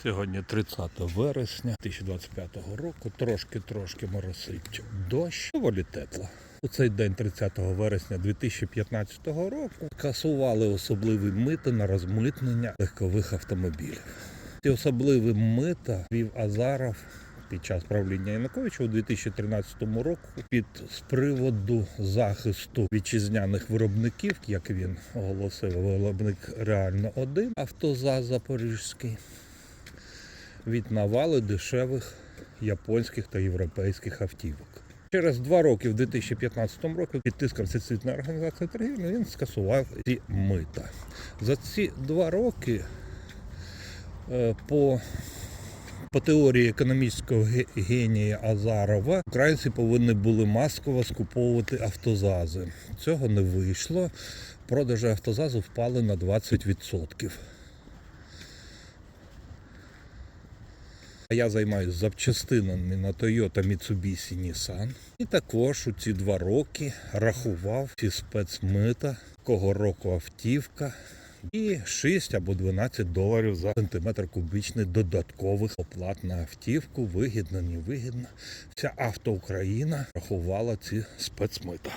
Сьогодні 30 вересня 2025 року. Трошки-трошки моросить дощ. Доволі тепло. У цей день, 30 вересня 2015 року, касували особливі мити на розмитнення легкових автомобілів. Ці особливі мита вів Азаров під час правління Януковича у 2013 року під з приводу захисту вітчизняних виробників, як він оголосив, виробник реально один автозаз Запорізький від навали дешевих японських та європейських автівок. Через два роки, в 2015 році, під тиском Всесвітньої організації торгівлі він скасував ці мита. За ці два роки е, по, по теорії економічного ге- генія Азарова українці повинні були масово скуповувати автозази. Цього не вийшло. Продажі автозазу впали на 20%. Я займаюся запчастинами на Toyota Mitsubishi Nissan. І також у ці два роки рахував ці спецмита, кого року автівка. І 6 або 12 доларів за сантиметр кубічний додаткових оплат на автівку. Вигідно, невигідно. Вся авто Україна рахувала ці спецмита.